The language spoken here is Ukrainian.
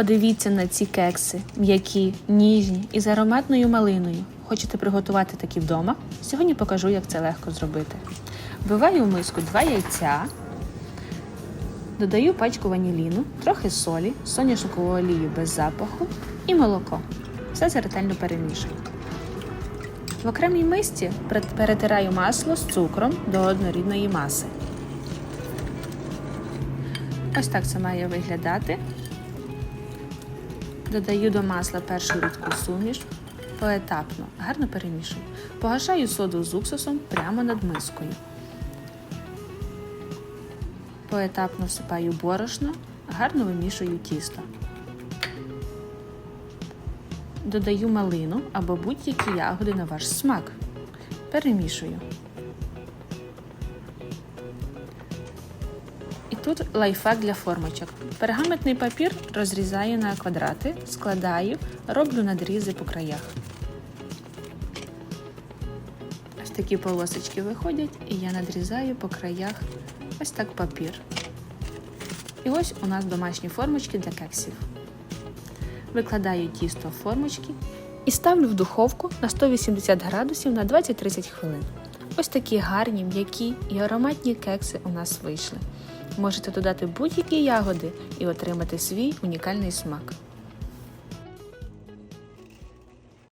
Подивіться на ці кекси, м'які, ніжні і з ароматною малиною. Хочете приготувати такі вдома? Сьогодні покажу, як це легко зробити. Вбиваю в миску 2 яйця, додаю пачку ваніліну, трохи солі, соняшникову олію без запаху і молоко. Все це ретельно перемішую. В окремій мисці перетираю масло з цукром до однорідної маси. Ось так це має виглядати. Додаю до масла першу рідку суміш, поетапно, гарно перемішую. Погашаю соду з уксусом прямо над мискою. Поетапно всипаю борошно, гарно вимішую тісто. Додаю малину або будь-які ягоди на ваш смак. Перемішую. І тут лайфхак для формочок. Пергаментний папір розрізаю на квадрати, складаю, роблю надрізи по краях. Ось такі полосочки виходять, і я надрізаю по краях ось так папір. І ось у нас домашні формочки для кексів. Викладаю тісто в формочки і ставлю в духовку на 180 градусів на 20-30 хвилин. Ось такі гарні, м'які і ароматні кекси у нас вийшли. Можете додати будь-які ягоди і отримати свій унікальний смак.